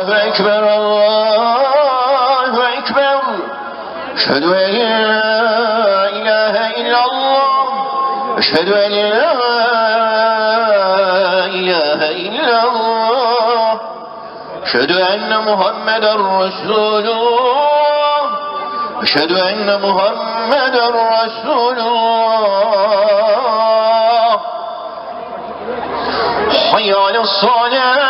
Allahu Ekber, Allahu Ekber. Eşhedü en la ilahe illallah. Eşhedü en la ilahe illallah. Eşhedü enne Muhammeden Resulullah. Eşhedü enne Muhammeden Resulullah. حي على الصلاة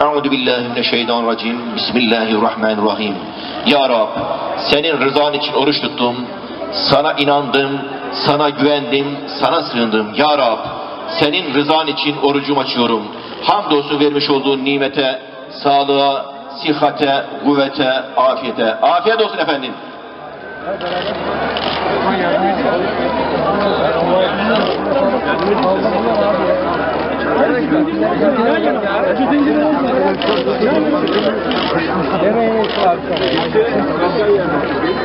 Euzu billahi mineşşeytanirracim. Bismillahirrahmanirrahim. Ya Rab, senin rızan için oruç tuttum. Sana inandım, sana güvendim, sana sığındım. Ya Rab, senin rızan için orucumu açıyorum. Hamdolsun vermiş olduğun nimete, sağlığa, sihate, kuvvete, afiyete. Afiyet olsun efendim.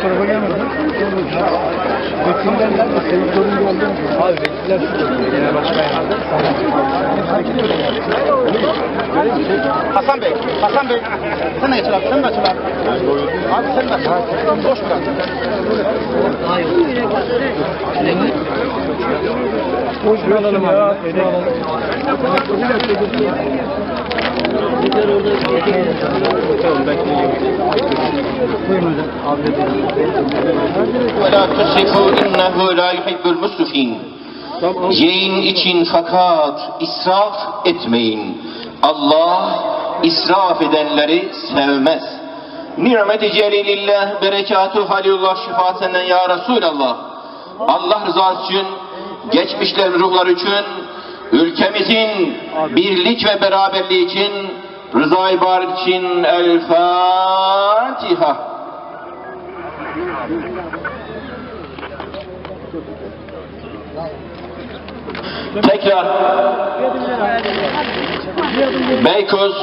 Tarafa gelmedi. Vekiller nerede? Senin sorun oldu mu? Abi vekiller şurada. Genel başkan. Hasan Bey, Hasan Bey. Sen de geç abi, sen de aç abi. Abi sen de aç. Boş bırak. Hoş alalım ya. Şunu alalım. Buyurun hocam. Afiyet olsun. وَلَا تُسْرِفُوا اِنَّهُ لَا يُحِبُّ الْمُسْرِفِينَ Yiyin için fakat israf etmeyin. Allah israf edenleri sevmez. Ni'meti celilillah, berekatü halilullah, şifa senden ya Resulallah. Allah rızası için, geçmişlerin ruhları için, ülkemizin birlik ve beraberliği için, rıza-i bar için El Fatiha. Tekrar Beykoz?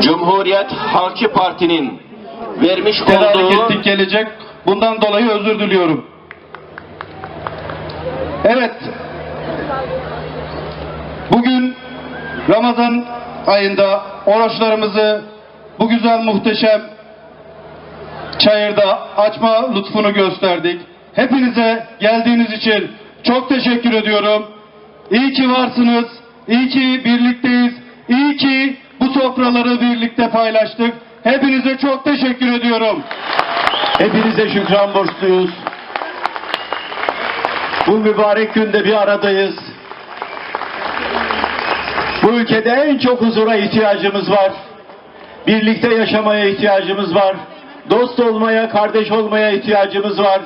Cumhuriyet Halkçı Parti'nin vermiş olduğu gelecek. Bundan dolayı özür diliyorum. Evet. Bugün Ramazan ayında oruçlarımızı bu güzel muhteşem çayırda açma lütfunu gösterdik. Hepinize geldiğiniz için çok teşekkür ediyorum. İyi ki varsınız. İyi ki birlikteyiz. İyi ki bu sofraları birlikte paylaştık. Hepinize çok teşekkür ediyorum. Hepinize şükran borçluyuz. Bu mübarek günde bir aradayız. Bu ülkede en çok huzura ihtiyacımız var. Birlikte yaşamaya ihtiyacımız var. Dost olmaya, kardeş olmaya ihtiyacımız var.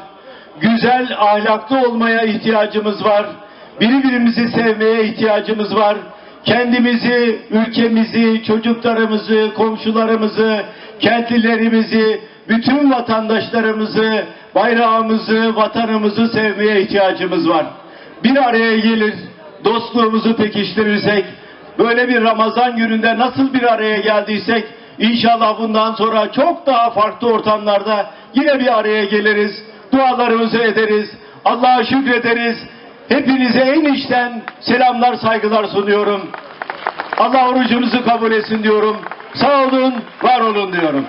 Güzel, ahlaklı olmaya ihtiyacımız var. Birbirimizi sevmeye ihtiyacımız var. Kendimizi, ülkemizi, çocuklarımızı, komşularımızı, kentlilerimizi, bütün vatandaşlarımızı, bayrağımızı, vatanımızı sevmeye ihtiyacımız var. Bir araya gelir, dostluğumuzu pekiştirirsek, böyle bir Ramazan gününde nasıl bir araya geldiysek, inşallah bundan sonra çok daha farklı ortamlarda yine bir araya geliriz, dualarımızı ederiz, Allah'a şükrederiz. Hepinize en içten selamlar, saygılar sunuyorum. Allah orucunuzu kabul etsin diyorum. Sağ olun, var olun diyorum.